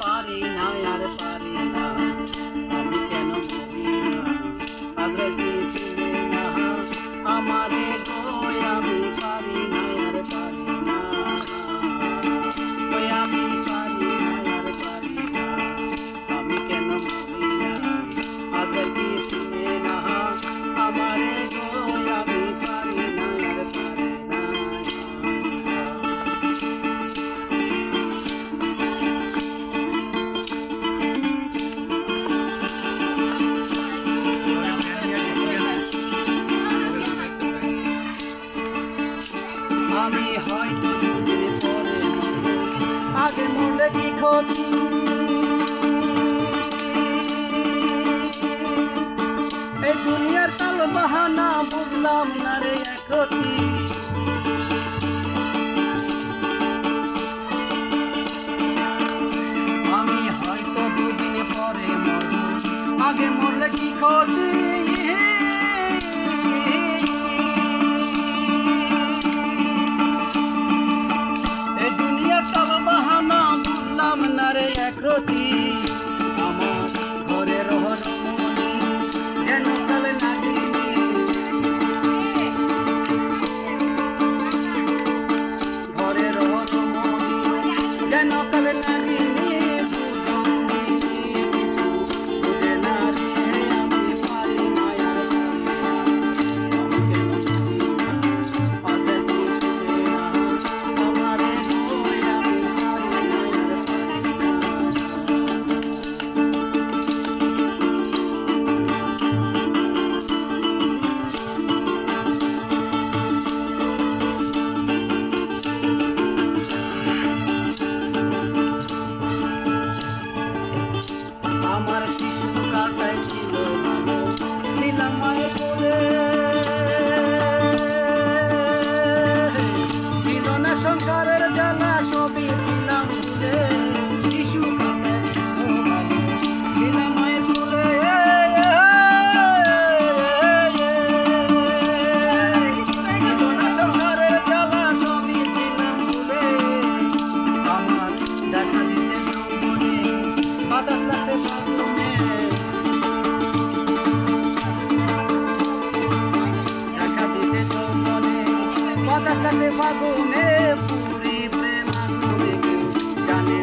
পারি না আর পারি না। আগে মরলে কি ক্ষতি? এই দুনিয়ার কাল বাহানা বুঝলাম না রে আমি হয়তো দুদিন পরে আগে মরলে কি ক্ষতি? জ্যোতি আমার ঘরে রহস্যমণি যেন কালে নাগিনি ঘরে রহস্যমণি যেন কালে নাগিনি 打开了，你浪漫的诗。হতাশাতে ফাগুনে পুরি প্রেমাগুনে কেউ জানে